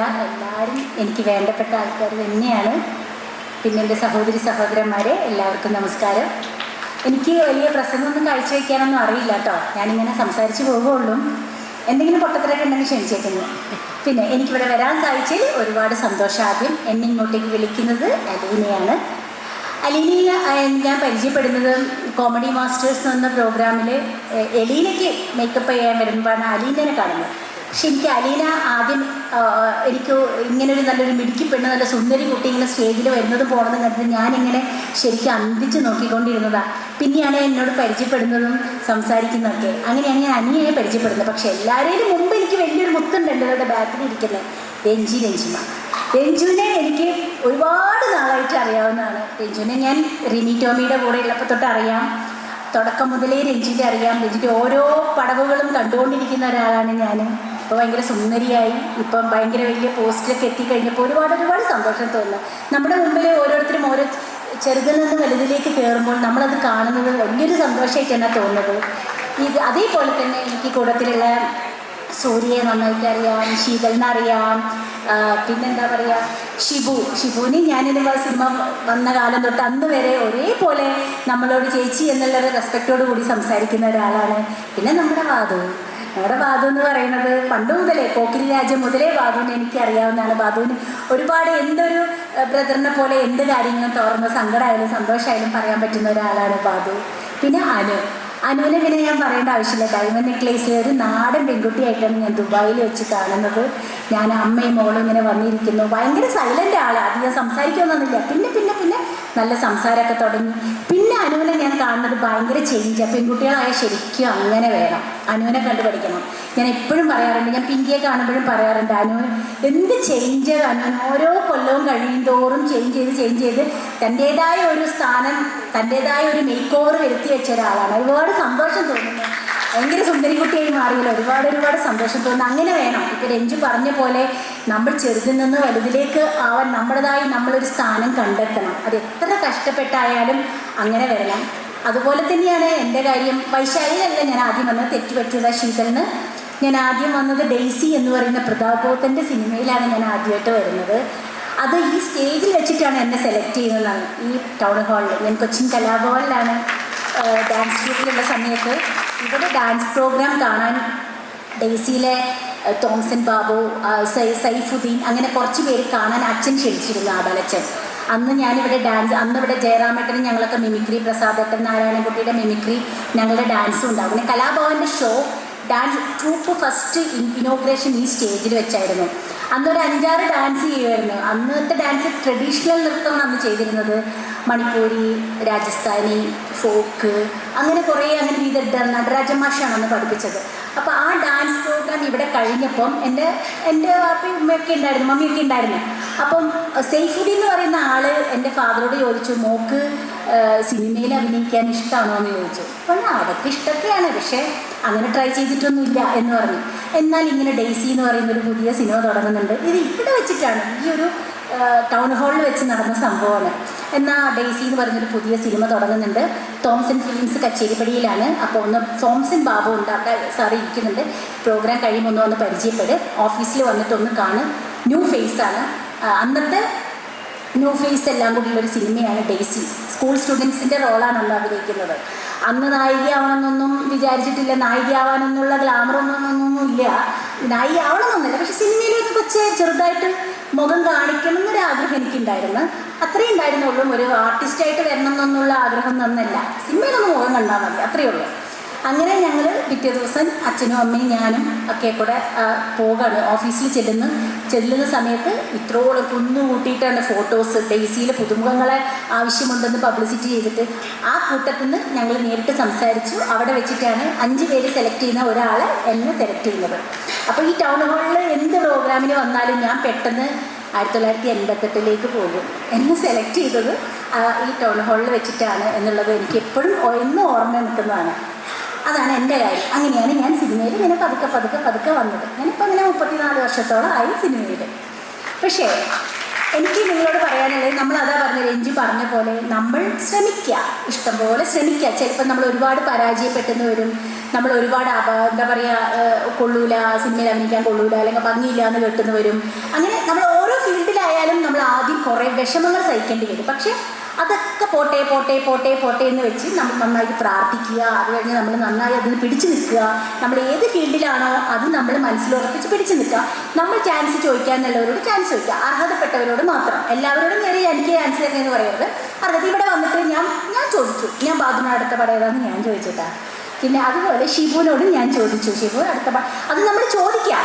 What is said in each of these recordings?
മാത്രമല്ല എല്ലാവരും എനിക്ക് വേണ്ടപ്പെട്ട ആൾക്കാർ തന്നെയാണ്. പിന്നെ എന്റെ സഹോദരി സഹോദരന്മാരെ എല്ലാവർക്കും നമസ്കാരം. എനിക്ക് വലിയ പ്രസംഗമൊന്നും കാഴ്ചവെക്കാനൊന്നും അറിയില്ല കേട്ടോ. ഞാനിങ്ങനെ സംസാരിച്ച് പോകുള്ളൂ എന്തെങ്കിലും പൊട്ടത്തിലൊക്കെ ഉണ്ടെങ്കിൽ ക്ഷണിച്ചേക്കുന്നു പിന്നെ എനിക്കിവിടെ വരാൻ സാധിച്ചതിൽ ഒരുപാട് സന്തോഷം ആദ്യം. എന്നെ ഇങ്ങോട്ടേക്ക് വിളിക്കുന്നത് അലീനയാണ്. അലീനയെ ഞാൻ പരിചയപ്പെടുന്നത് കോമഡി മാസ്റ്റേഴ്സ് എന്ന പ്രോഗ്രാമിൽ എലീനയ്ക്ക് മേക്കപ്പ് ചെയ്യാൻ വരുമ്പോഴാണ് അലീനനെ കാണുന്നത്. എനിക്ക് അലീന ആദ്യം എനിക്ക് ഒരു നല്ലൊരു മിടുക്കി പെണ്ണ് നല്ല സുന്ദരി കുട്ടി ഇങ്ങനെ സ്റ്റേജിൽ വരുന്നത് പോകണമെന്ന് കണ്ടിട്ട് ഞാനിങ്ങനെ ശരിക്കും അന്തിച്ച് നോക്കിക്കൊണ്ടിരുന്നതാണ് പിന്നെയാണ് എന്നോട് പരിചയപ്പെടുന്നതും സംസാരിക്കുന്നതൊക്കെ. അങ്ങനെയാണ് ഞാൻ അനിയനെ പരിചയപ്പെടുന്നത്. പക്ഷെ എല്ലാവരെയും മുമ്പ് എനിക്ക് വലിയൊരു മുത്തുണ്ട് എന്റെ ഇവിടെ ബാക്കിൽ ഇരിക്കുന്നത് രഞ്ജി രഞ്ജിമ. രഞ്ജുവിനെ എനിക്ക് ഒരുപാട് നാളായിട്ട് അറിയാവുന്നതാണ്. രഞ്ജുവിനെ ഞാൻ റിനി ടോമിയുടെ കൂടെ ഉള്ളപ്പോൾ തൊട്ട് അറിയാം. തുടക്കം മുതലേ രഞ്ജിന്റെ അറിയാം. രഞ്ജിന്റെ ഓരോ പടവുകളും കണ്ടുകൊണ്ടിരിക്കുന്ന ഒരാളാണ് ഞാൻ ഇപ്പോൾ ഭയങ്കര സുന്ദരിയായി. ഇപ്പം ഭയങ്കര വലിയ പോസ്റ്റിലൊക്കെ എത്തിക്കഴിഞ്ഞപ്പോൾ ഒരുപാട് ഒരുപാട് സന്തോഷം തോന്നുന്നു നമ്മുടെ മുമ്പിൽ ഓരോരുത്തരും ഓരോ ചെറുതിൽ നിന്ന് വലുതിലേക്ക് കയറുമ്പോൾ നമ്മളത് കാണുന്നത് വലിയൊരു സന്തോഷമായിട്ടാണ് തോന്നുന്നത് ഇത് അതേപോലെ തന്നെ എനിക്ക് കൂട്ടത്തിലുള്ള സൂര്യയെ നന്നായിട്ട് അറിയാം ശീതലിനറിയാം പിന്നെന്താ പറയുക ഷിബു. ഷിബുവിന് ഞാനിത് സിനിമ വന്ന കാലം തൊട്ട് അന്ന് വരെ ഒരേപോലെ നമ്മളോട് ചേച്ചി എന്നുള്ള റെസ്പെക്റ്റോട് കൂടി സംസാരിക്കുന്ന ഒരാളാണ്. പിന്നെ നമ്മുടെ വാതു. നമ്മുടെ ബാധു എന്ന് പറയുന്നത് പണ്ട് മുതലേ കോക്കിരി രാജ്യം മുതലേ ബാധുവിനെ എനിക്ക് അറിയാവുന്നതാണ് ബാധുവിന് ഒരുപാട് എന്തൊരു ബ്രദറിനെ പോലെ എന്ത് കാര്യങ്ങളും തുറന്ന് സങ്കടമായാലും സന്തോഷമായാലും പറയാൻ പറ്റുന്ന ഒരാളാണ് ബാധു. പിന്നെ അനു. അനുവിനെ പിന്നെ ഞാൻ പറയേണ്ട ആവശ്യമില്ല. ഡയമണ്ട് നെക്ലേസിലെ ഒരു നാടൻ പെൺകുട്ടിയായിട്ടാണ് ഞാൻ ദുബായിൽ വെച്ച് കാണുന്നത്. ഞാൻ അമ്മയും മോളും ഇങ്ങനെ വന്നിരിക്കുന്നു. ഭയങ്കര സൈലന്റ് ആളാണ് അധികം സംസാരിക്കുമെന്നൊന്നുമില്ല. പിന്നെ പിന്നെ പിന്നെ നല്ല സംസാരമൊക്കെ തുടങ്ങി. പിന്നെ അനുവിനെ ഞാൻ കാണുന്നത് ഭയങ്കര ചേഞ്ച് പെൺകുട്ടികളായ ശരിക്കും അങ്ങനെ വേണം. അനുവിനെ കണ്ടു പഠിക്കണം ഞാൻ എപ്പോഴും പറയാറുണ്ട് ഞാൻ പിങ്കിയെ കാണുമ്പോഴും പറയാറുണ്ട് അനു എന്ത് ചേഞ്ച് അനുവിന് ഓരോ കൊല്ലവും കഴിയും തോറും ചേഞ്ച് ചെയ്ത് ചേഞ്ച് ചെയ്ത് തന്റേതായ ഒരു സ്ഥാനം തന്റേതായ ഒരു മേക്ക് ഓവർ വരുത്തി വെച്ച ഒരാളാണ്. ഒരുപാട് സന്തോഷം തോന്നുന്നു. ഭയങ്കര സുന്ദരിക്കുട്ടിയായി മാറിയില്ല. ഒരുപാട് ഒരുപാട് സന്തോഷം തോന്നുന്നു. അങ്ങനെ വേണം. ഇപ്പം രഞ്ജു പറഞ്ഞ പോലെ നമ്മൾ ചെറുതിൽ നിന്ന് വലുതിലേക്ക് ആവാൻ നമ്മുടേതായി നമ്മളൊരു സ്ഥാനം കണ്ടെത്തണം. അത് എത്ര കഷ്ടപ്പെട്ടായാലും അങ്ങനെ വരണം. അതുപോലെ തന്നെയാണ് എന്റെ കാര്യം. വൈശാലിയല്ല ഞാൻ ആദ്യം വന്നത് തെറ്റുപറ്റിയത് ശീതലിന് ഞാൻ ആദ്യം വന്നത് ഡെയ്സി എന്ന് പറയുന്ന പ്രതാപോത്തന്റെ സിനിമയിലാണ് ഞാൻ ആദ്യമായിട്ട് വരുന്നത്. അത് ഈ സ്റ്റേജിൽ വെച്ചിട്ടാണ് എന്നെ സെലക്ട് ചെയ്യുന്നതാണ്. ഈ ടൗൺ ഹാളിൽ ഞാൻ കൊച്ചിൻ കലാഭവനിലാണ് ഡാൻസ് ഗ്രൂപ്പിലുള്ള സമയത്ത് ഇവിടെ ഡാൻസ് പ്രോഗ്രാം കാണാൻ ഡെയ്സിയിലെ തോംസൺ ബാബു സൈഫുദ്ദീൻ അങ്ങനെ കുറച്ച് പേര് കാണാൻ അച്ഛൻ ക്ഷണിച്ചിരുന്നു ആടാലച്ഛൻ അന്ന് ഞാനിവിടെ ഡാൻസ് അന്ന് ഇവിടെ ജയറാമേട്ടനും ഞങ്ങളൊക്കെ മിമിക്രി പ്രസാദേട്ടൻ നാരായണൻകുട്ടിയുടെ മിമിക്രി ഞങ്ങളുടെ ഡാൻസും ഉണ്ടാവും പിന്നെ കലാഭവന്റെ show dance troupe first inauguration ഈ സ്റ്റേജിൽ വെച്ചായിരുന്നു. അന്ന് ഒരു അഞ്ചാറ് ഡാൻസ് ചെയ്യുമായിരുന്നു. അന്നത്തെ ഡാൻസ് ട്രഡീഷണൽ നൃത്തമാണ് അന്ന് ചെയ്തിരുന്നത്. മണിപ്പൂരി രാജസ്ഥാനി ഫോക്ക് അങ്ങനെ കുറേ അങ്ങനെ രീതി നടരാജ മാഷാണ് അന്ന് പഠിപ്പിച്ചത്. അപ്പോൾ ആ ഡാൻസ് ഇവിടെ കഴിഞ്ഞപ്പം എന്റെ എന്റെ വാപ്പയും ഉമ്മയൊക്കെ ഉണ്ടായിരുന്നു മമ്മിയൊക്കെ ഉണ്ടായിരുന്നു. അപ്പം സൈഫുദ്ദീൻ എന്ന് പറയുന്ന ആൾ എന്റെ ഫാദറോട് ചോദിച്ചു മോക്ക് സിനിമയിൽ അഭിനയിക്കാൻ ഇഷ്ടമാണോ എന്ന് ചോദിച്ചു. അപ്പോൾ അതൊക്കെ ഇഷ്ടമൊക്കെയാണ് പക്ഷേ അങ്ങനെ ട്രൈ ചെയ്തിട്ടൊന്നുമില്ല എന്ന് പറഞ്ഞു. എന്നാൽ ഇങ്ങനെ ഡെയ്സി എന്ന് പറയുന്ന ഒരു പുതിയ സിനിമ തുടങ്ങുന്നുണ്ട്. ഇത് ഇവിടെ വെച്ചിട്ടാണ് ഈ ഒരു ടൗൺ ഹാളിൽ വെച്ച് നടന്ന സംഭവമാണ്. എന്നാൽ ഡെയ്സി എന്ന് പറഞ്ഞൊരു പുതിയ സിനിമ തുടങ്ങുന്നുണ്ട്. തോംസൺ ഫിലിംസ് കച്ചേരിപ്പടിയിലാണ്. അപ്പോൾ ഒന്ന് തോംസൺ ബാബു ഉണ്ട്. അവിടെ സാറ് ഇരിക്കുന്നുണ്ട്. പ്രോഗ്രാം കഴിയുമ്പോൾ ഒന്ന് വന്ന് പരിചയപ്പെട്. ഓഫീസിൽ വന്നിട്ട് ഒന്ന് കാണും. ന്യൂ ഫേസ് ആണ് അന്നത്തെ ന്യൂ ഫേസ് എല്ലാം കൂടിയുള്ള ഒരു സിനിമയാണ് ഡെയ്സി. സ്കൂൾ സ്റ്റുഡൻസിന്റെ റോളാണ് അന്ന് അഭിനയിക്കുന്നത്. അന്ന് നായികയാവണമെന്നൊന്നും വിചാരിച്ചിട്ടില്ല. നായികയാവാനെന്നുള്ള ഗ്ലാമറൊന്നും ഇല്ല. നായികയാവണമെന്നൊന്നുമില്ല. പക്ഷെ സിനിമയിലേക്ക് കൊച്ചെ ചെറുതായിട്ട് മുഖം കാണിക്കണം എന്നൊരു ആഗ്രഹം എനിക്കുണ്ടായിരുന്നു. അത്രയും ഉണ്ടായിരുന്നുള്ളൂ. ഒരു ആർട്ടിസ്റ്റായിട്ട് വരണം എന്നുള്ള ആഗ്രഹം നന്നല്ല. സിനിമയിലൊന്ന് മുഖം കണ്ടാൽ മതി. അത്രയേ ഉള്ളൂ. അങ്ങനെ ഞങ്ങൾ പിറ്റേ ദിവസം അച്ഛനും അമ്മയും ഞാനും ഒക്കെ കൂടെ പോകാണ്. ഓഫീസിൽ ചെല്ലുന്നു. ചെല്ലുന്ന സമയത്ത് ഇത്രോളം കുന്നു കൂട്ടിയിട്ടാണ് ഫോട്ടോസ് ഡെയ്സിയിലെ പുതുമുഖങ്ങളെ ആവശ്യമുണ്ടെന്ന് പബ്ലിസിറ്റി ചെയ്തിട്ട് ആ കൂട്ടത്തിൽ നിന്ന് ഞങ്ങൾ നേരിട്ട് സംസാരിച്ചു. അവിടെ വെച്ചിട്ടാണ് അഞ്ച് പേര് സെലക്ട് ചെയ്യുന്ന ഒരാളെ എന്നെ സെലക്ട് ചെയ്യുന്നത്. അപ്പോൾ ഈ ടൗൺ ഹാളിൽ എന്ത് പ്രോഗ്രാമിന് വന്നാലും ഞാൻ പെട്ടെന്ന് ആയിരത്തി തൊള്ളായിരത്തി എൺപത്തെട്ടിലേക്ക് പോകും. എന്നെ സെലക്ട് ചെയ്തത് ഈ ടൗൺ ഹാളിൽ വെച്ചിട്ടാണ് എന്നുള്ളത് എനിക്ക് എപ്പോഴും എന്ന് ഓർമ്മ നിൽക്കുന്നതാണ്. അതാണ് എന്റെ കാര്യം. അങ്ങനെയാണ് ഞാൻ സിനിമയിൽ ഇങ്ങനെ പതുക്കെ പതുക്കെ പതുക്കെ വന്നത്. ഞാനിപ്പോൾ അങ്ങനെ മുപ്പത്തിനാല് വർഷത്തോളം ആയി സിനിമയിൽ പക്ഷേ എനിക്ക് നിങ്ങളോട് പറയാനുള്ളത് നമ്മൾ അതാ പറഞ്ഞ രഞ്ജി പറഞ്ഞ പോലെ നമ്മൾ ശ്രമിക്കുക ഇഷ്ടംപോലെ ശ്രമിക്കുക ചിലപ്പോൾ നമ്മൾ ഒരുപാട് പരാജയപ്പെട്ടെന്ന് വരും. നമ്മൾ ഒരുപാട് എന്താ പറയുക കൊള്ളൂല സിനിമയിൽ അഭിനയിക്കാൻ കൊള്ളൂല അല്ലെങ്കിൽ ഭംഗിയില്ല എന്ന് കേട്ടെന്ന് വരും. അങ്ങനെ നമ്മൾ ഓരോ ഫീൽഡിലായാലും നമ്മൾ ആദ്യം കുറേ വിഷമങ്ങൾ സഹിക്കേണ്ടി വരും. പക്ഷേ അതൊക്കെ പോട്ടെ പോട്ടെ പോട്ടെ പോട്ടെ എന്ന് വെച്ച് നമ്മൾ നന്നായിട്ട് പ്രാർത്ഥിക്കുക. അത് കഴിഞ്ഞ് നമ്മൾ നന്നായി അതിന് പിടിച്ചു നിൽക്കുക. നമ്മൾ ഏത് ഫീൽഡിലാണോ അത് നമ്മൾ മനസ്സിലുറപ്പിച്ച് പിടിച്ചു നിൽക്കുക. നമ്മൾ ചാൻസ് ചോദിക്കാന്നുള്ളവരോട് ചാൻസ് ചോദിക്കുക. അർഹതപ്പെട്ടവരോട് മാത്രം. എല്ലാവരോടും നേരെ എനിക്ക് ചാൻസ് തരുന്നതെന്ന് പറയുന്നത് അർഹത ഇവിടെ വന്നിട്ട് ഞാൻ ഞാൻ ചോദിച്ചു. ഞാൻ ബാബുന അടുത്ത ഞാൻ ചോദിച്ചിട്ടാ. പിന്നെ അതുപോലെ ഷിബുവിനോട് ഞാൻ ചോദിച്ചു ഷിബു അടുത്ത അത് നമ്മൾ ചോദിക്കാം.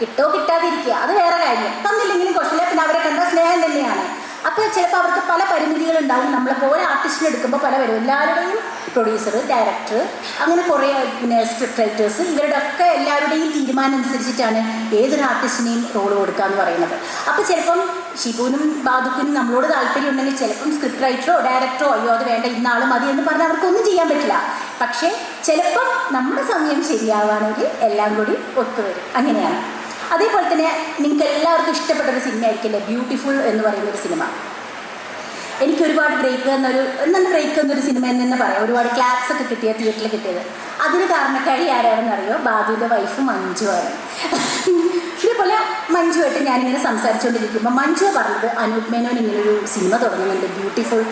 കിട്ടോ കിട്ടാതിരിക്കുക അത് വേറെ കാര്യം. തന്നില്ലെങ്കിലും കുഴപ്പമില്ല പിന്നെ അവരെ കണ്ട സ്നേഹം തന്നെയാണ്. അപ്പോൾ ചിലപ്പോൾ അവർക്ക് പല പരിമിതികളുണ്ടാവും. നമ്മളിപ്പോൾ ഒരു ആർട്ടിസ്റ്റിനെ എടുക്കുമ്പോൾ പല വരും. എല്ലാവരുടെയും പ്രൊഡ്യൂസർ ഡയറക്ടർ അങ്ങനെ കുറേ പിന്നെ സ്ക്രിപ്റ്റ് റൈറ്റേഴ്സ് ഇവരുടെ ഒക്കെ എല്ലാവരുടെയും തീരുമാനം അനുസരിച്ചിട്ടാണ് ഏതൊരു ആർട്ടിസ്റ്റിനെയും റോൾ കൊടുക്കുക എന്ന് പറയുന്നത്. അപ്പോൾ ചിലപ്പം ഷിബുവിനും ബാധുക്കിനും നമ്മളോട് താല്പര്യം ഉണ്ടെങ്കിൽ ചിലപ്പം സ്ക്രിപ്റ്റ് റൈറ്ററോ ഡയറക്ടറോ അയ്യോ അത് വേണ്ട ഇന്നാൾ മതി എന്ന് പറഞ്ഞാൽ അവർക്കൊന്നും ചെയ്യാൻ പറ്റില്ല. പക്ഷേ ചിലപ്പം നമ്മുടെ സമയം ശരിയാവുകയാണെങ്കിൽ എല്ലാം കൂടി ഒത്തുവരും. അങ്ങനെയാണ്. അതേപോലെ തന്നെ നിങ്ങൾക്ക് എല്ലാവർക്കും ഇഷ്ടപ്പെട്ട ഒരു സിനിമ ആയിരിക്കില്ലേ? ബ്യൂട്ടിഫുൾ എന്ന് പറയുന്ന ഒരു സിനിമ എനിക്ക് ഒരുപാട് ബ്രേക്ക് എന്നൊരു എന്നാൽ ബ്രേക്ക് എന്നൊരു സിനിമ എന്ന് തന്നെ പറയാം. ഒരുപാട് ക്ലാപ്സ് ഒക്കെ കിട്ടിയ തിയേറ്ററിൽ കിട്ടിയത്. അതിന് കാരണക്കാരി ആരാണെന്ന് അറിയോ? ബാബുവിന്റെ വൈഫ് മഞ്ജു ആണ്. ഇതേപോലെ മഞ്ജുവായിട്ട് ഞാനിങ്ങനെ സംസാരിച്ചുകൊണ്ടിരിക്കുമ്പോൾ മഞ്ജു പറഞ്ഞത് അനൂപ് മേനോൻ ഇങ്ങനൊരു സിനിമ തുടങ്ങുന്നുണ്ട് ബ്യൂട്ടിഫുൾ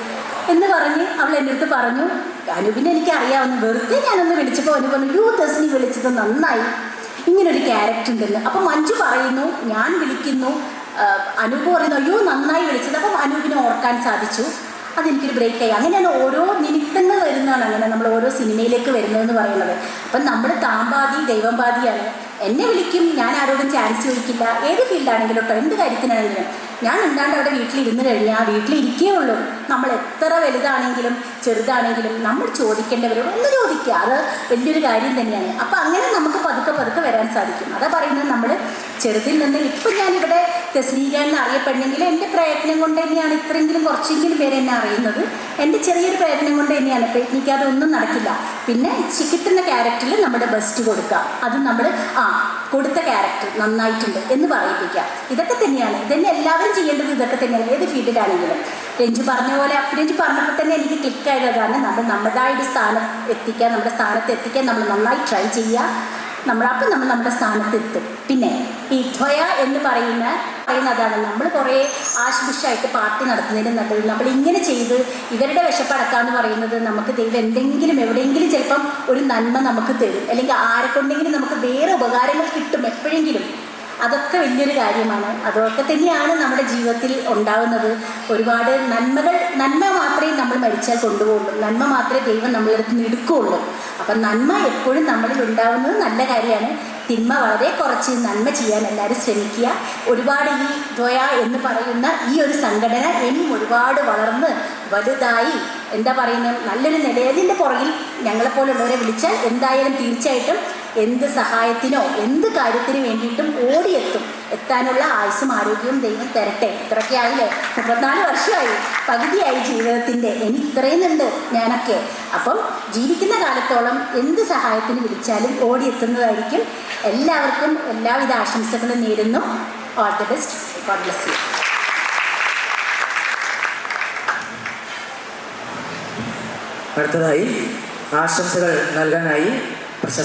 എന്ന് പറഞ്ഞ് അവൾ എന്റെ അടുത്ത് പറഞ്ഞു അനൂപിനെ എനിക്ക് അറിയാവുന്ന വെറുതെ ഞാനൊന്ന് വിളിച്ചപ്പോൾ അവന് പറഞ്ഞു യൂ ദസ്നി വിളിച്ചത് നന്നായി. ഇങ്ങനൊരു ക്യാരക്ടർ ഉണ്ടെന്ന്. അപ്പം മഞ്ജു പറയുന്നു ഞാൻ വിളിക്കുന്നു. അനൂപ് പറയുന്നു അയ്യോ നന്നായി വിളിച്ചത്. അപ്പം അനൂപിനെ ഓർക്കാൻ സാധിച്ചു. അതെനിക്കൊരു ബ്രേക്കായി അങ്ങനെയാണ് ഓരോ നിമിത്തങ്ങൾ വരുന്നതാണ് അങ്ങനെ നമ്മൾ ഓരോ സിനിമയിലേക്ക് വരുന്നതെന്ന് പറയുന്നത്. അപ്പം നമ്മൾ താമ്പാതി ദൈവം പാതിയാണ് എന്നെ വിളിക്കും ഞാൻ ആരോടും ചാൻസ് ചോദിക്കില്ല. ഏത് ഫീൽഡാണെങ്കിലും കേട്ടോ എന്ത് കാര്യത്തിനാണെങ്കിലും. ഞാൻ ഉണ്ടാണ്ട് അവിടെ വീട്ടിലിരുന്ന് കഴിഞ്ഞാൽ വീട്ടിലിരിക്കേ ഉള്ളൂ. നമ്മൾ എത്ര വലുതാണെങ്കിലും ചെറുതാണെങ്കിലും നമ്മൾ ചോദിക്കേണ്ടവരോട് ഒന്ന് ചോദിക്കുക. അത് വലിയൊരു കാര്യം തന്നെയാണ്. അപ്പം അങ്ങനെ നമുക്ക് പതുക്കെ പതുക്കെ വരാൻ സാധിക്കും. അതാ പറയുന്നത് നമ്മൾ ചെറുതിൽ നിന്ന് ഇപ്പം ഞാനിവിടെ തെസ്ലീഗ എന്ന് അറിയപ്പെടണമെങ്കിൽ എന്റെ പ്രയത്നം കൊണ്ട് തന്നെയാണ് ഇത്രയെങ്കിലും കുറച്ചെങ്കിലും പേര് എന്നെ അറിയുന്നത്. എന്റെ ചെറിയൊരു പ്രയത്നം കൊണ്ട് തന്നെയാണ്. പ്രയത്നിക്കാതെ ഒന്നും നടക്കില്ല. പിന്നെ കിട്ടുന്ന ക്യാരക്ടറിൽ നമ്മുടെ ബെസ്റ്റ് കൊടുക്കുക അത് നമ്മൾ ആ കൊടുത്ത ക്യാരക്ടർ നന്നായിട്ടുണ്ട് എന്ന് പറയിപ്പിക്കുക ഇതൊക്കെ തന്നെയാണ്. ഇതന്നെ എല്ലാവരും ചെയ്യേണ്ടത് ഇതൊക്കെ തന്നെയാണ്. ഏത് ഫീൽഡിലാണെങ്കിലും. രഞ്ജു പറഞ്ഞ പോലെ രഞ്ജു പറഞ്ഞപ്പോൾ തന്നെ എനിക്ക് ക്ലിക്കായത് കാരണം നമ്മൾ നമ്മുടേതായ സ്ഥാനം എത്തിക്കാൻ നമ്മുടെ സ്ഥാനത്ത് എത്തിക്കാൻ നമ്മൾ നന്നായി ട്രൈ ചെയ്യുക. നമ്മൾ അപ്പം നമ്മൾ നമ്മുടെ സ്ഥാനത്തെത്തും. പിന്നെ ഈ ധ്വയ എന്ന് പറയുന്ന പറയുന്നതാണ് നമ്മൾ കുറേ ആശുപുഷായിട്ട് പാർട്ടി നടത്തുന്നതിന് നല്ലത് നമ്മൾ ഇങ്ങനെ ചെയ്ത് ഇവരുടെ വിശപ്പടക്കാന്ന് പറയുന്നത് നമുക്ക് ദൈവം എന്തെങ്കിലും എവിടെയെങ്കിലും ചിലപ്പം ഒരു നന്മ നമുക്ക് തരും. അല്ലെങ്കിൽ ആരെക്കൊണ്ടെങ്കിലും നമുക്ക് വേറെ ഉപകാരങ്ങൾ കിട്ടും എപ്പോഴെങ്കിലും. അതൊക്കെ വലിയൊരു കാര്യമാണ്. അതൊക്കെ തന്നെയാണ് നമ്മുടെ ജീവിതത്തിൽ ഉണ്ടാകുന്നത് ഒരുപാട് നന്മകൾ നന്മ മാത്രമേ നമ്മൾ മരിച്ചാൽ കൊണ്ടുപോകുള്ളൂ. നന്മ മാത്രമേ ദൈവം നമ്മളെടുത്ത് എടുക്കുകയുള്ളൂ അപ്പം നന്മ എപ്പോഴും നമ്മളിൽ ഉണ്ടാകുന്നത് നല്ല കാര്യമാണ്. തിന്മ വളരെ കുറച്ച് നന്മ ചെയ്യാൻ എല്ലാവരും ശ്രമിക്കുക. ഒരുപാട് ഈ ദ്വയ എന്ന് പറയുന്ന ഈ ഒരു സംഘടന ഇനിയും ഒരുപാട് വളർന്ന് വലുതായി എന്താ പറയുന്നത് നല്ലൊരു നിലയതിന്റെ പുറകിൽ ഞങ്ങളെപ്പോലുള്ളവരെ വിളിച്ചാൽ എന്തായാലും തീർച്ചയായിട്ടും എന്ത് സഹായത്തിനോ എന്ത് കാര്യത്തിനു വേണ്ടിയിട്ടും ഓടിയെത്തും. എത്താനുള്ള ആയുസ്സും ആരോഗ്യവും ദൈവം തരട്ടെ. ഇത്രയൊക്കെ ആയില്ലേ? മുപ്പത്തിനാല് വർഷമായി പകുതിയായി ജീവിതത്തിന്റെ ഇനി ഇത്രയുന്നുണ്ട് ഞാനൊക്കെ. അപ്പം ജീവിക്കുന്ന കാലത്തോളം എന്ത് സഹായത്തിന് വിളിച്ചാലും ഓടിയെത്തുന്നതായിരിക്കും. എല്ലാവർക്കും എല്ലാവിധ ആശംസകളും നേരുന്നു. All the best God bless you അടുത്തതായി ആശംസകൾ നൽകാനായി പ്രശസ്ത